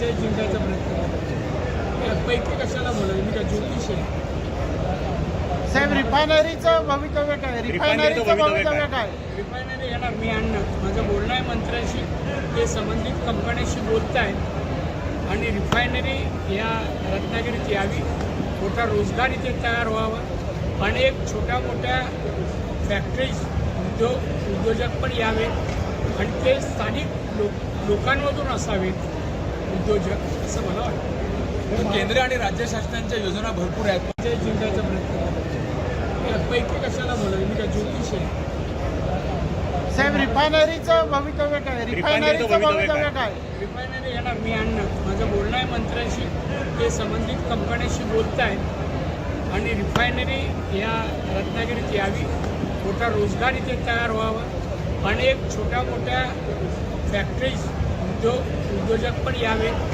जिंकायचा प्रयत्न करतो पैकी कशाला बोलायचं? मी काय ज्योतिष आहे. साहेब रिफायनरीचं भवितव्य काय? रिफायनरीचं भवितव्य काय? रिफायनरी येणार मी आणणार. माझं बोलणं आहे मंत्र्यांशी ते संबंधित कंपन्यांशी बोलत आहेत आणि रिफायनरी या रत्नागिरीत यावी. मोठा रोजगार इथे तयार व्हावा. आणि एक छोट्या मोठ्या फॅक्टरीज उद्योग उद्योजक पण यावेत. आणि ते स्थानिक लोक लोकांमधून असावेत. उद्योजक असं मला वाटतं. केंद्र आणि राज्य शासनांच्या योजना भरपूर आहेत. ते जिंकायचा प्रयत्न पैकी कशाला बोलायचं? मी काय ज्योतिष आहे. साहेब रिफायनरीचं भवितव्य काय? रिफायनरीचं भवितव्य काय? रिफायनरी येणार मी आणणार. माझं बोलणं आहे मंत्र्यांशी. ते संबंधित कंपन्यांशी बोलत आहेत आणि रिफायनरी या रत्नागिरीत यावी. मोठा रोजगार इथे तयार व्हावा. आणि एक छोट्या मोठ्या फॅक्टरीज उद्योग उद्योजक पण यावेत.